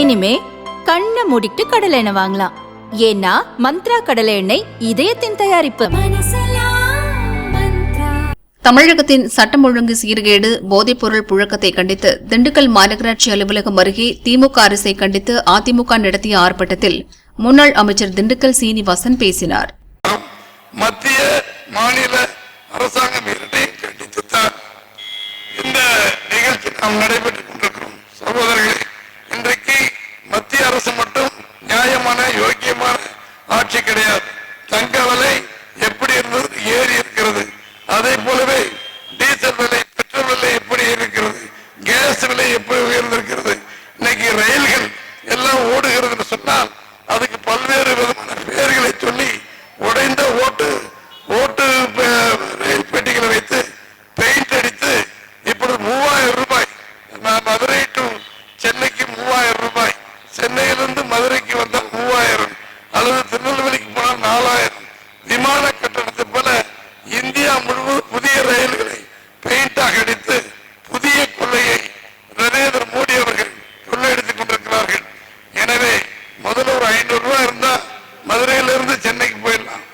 இனிமே கண்ணை மூடிட்டு கடலை எண்ணெய் வாங்கலாம். ஏன்னா மந்த்ரா கடலை எண்ணெய் இதயத்தின் தயாரிப்பு. தமிழகத்தின் சட்டம் ஒழுங்கு சீர்கேடு போதைப்பொருள் புழக்கத்தை கண்டித்து திண்டுக்கல் மாநகராட்சி அலுவலகம் அருகே திமுக அரசை கண்டித்து அதிமுக நடத்திய ஆர்ப்பாட்டத்தில் முன்னாள் அமைச்சர் திண்டுக்கல் சீனிவாசன் பேசினார். மத்திய மாநில அரசாங்கம் இரண்டையும் கண்டித்துத்தான் இந்த நிகழ்ச்சி நாம் நடைபெற்றுக் கொண்டிருக்கிறோம். சகோதரர்களே மத்திய அரசு மட்டும் நியாயமான யோக்கியமான ஆட்சி கிடையாது. தங்க விலை எப்படி இருந்தது? ஏறி இருக்கிறது. அதே போலவே டீசல் விலை பெட்ரோல் விலை எப்படி இருக்கிறது? கேஸ் விலை எப்படி உயர்ந்திருக்கிறது மதுரைக்கு வந்தால் மூவாயிரம் அல்லது திருநெல்வேலிக்கு போனால் நாலாயிரம். விமான கட்டணத்தை போல இந்தியா முழுவதும் புதிய ரயில்களை பெயிண்டாக அடித்து புதிய கொள்ளையை நரேந்திர மோடி அவர்கள் கொள்ளையடித்துக் கொண்டிருக்கிறார்கள். எனவே முதல்ல ஒரு ஐநூறு ரூபாய் இருந்தா மதுரையிலிருந்து சென்னைக்கு போயிடலாம்.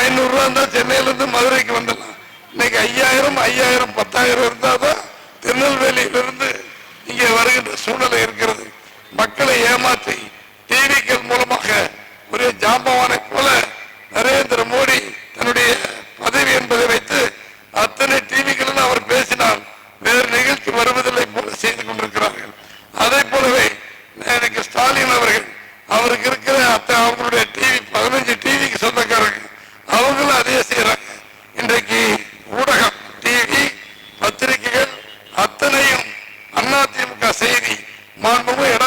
ஐநூறு ரூபாய் இருந்தா சென்னையிலிருந்து மதுரைக்கு வந்துடலாம். இன்னைக்கு ஐயாயிரம் ஐயாயிரம் பத்தாயிரம் இருந்தாதான் திருநெல்வேலியிலிருந்து இங்கே வருகின்ற சூழ்நிலை இருக்கிறது. மக்களை ஏமாற்றி செய்திகள் மூலமாக ஒரே ஜாம்பவானை போல நரேந்திர மோடி தன்னுடைய பதவி என்பதை வைத்து அத்தனை டிவிகளும் அவர் பேசினால் வேறு நிகழ்ச்சி வருவதில்லை போல செய்து கொண்டிருக்கிறார்கள். அதே போலவே எனக்கு ஸ்டாலின் அவர்கள் அவருக்கு இருக்கிற அத்த அவங்களுடைய டிவி பதினஞ்சு டிவிக்கு சொந்தக்காரங்க அவங்களும் அதே செய்யறாங்க இன்றைக்கு ஊடகம் டிவி பத்திரிகைகள் அத்தனையும் அதிமுக செய்தி மாண்புமிகு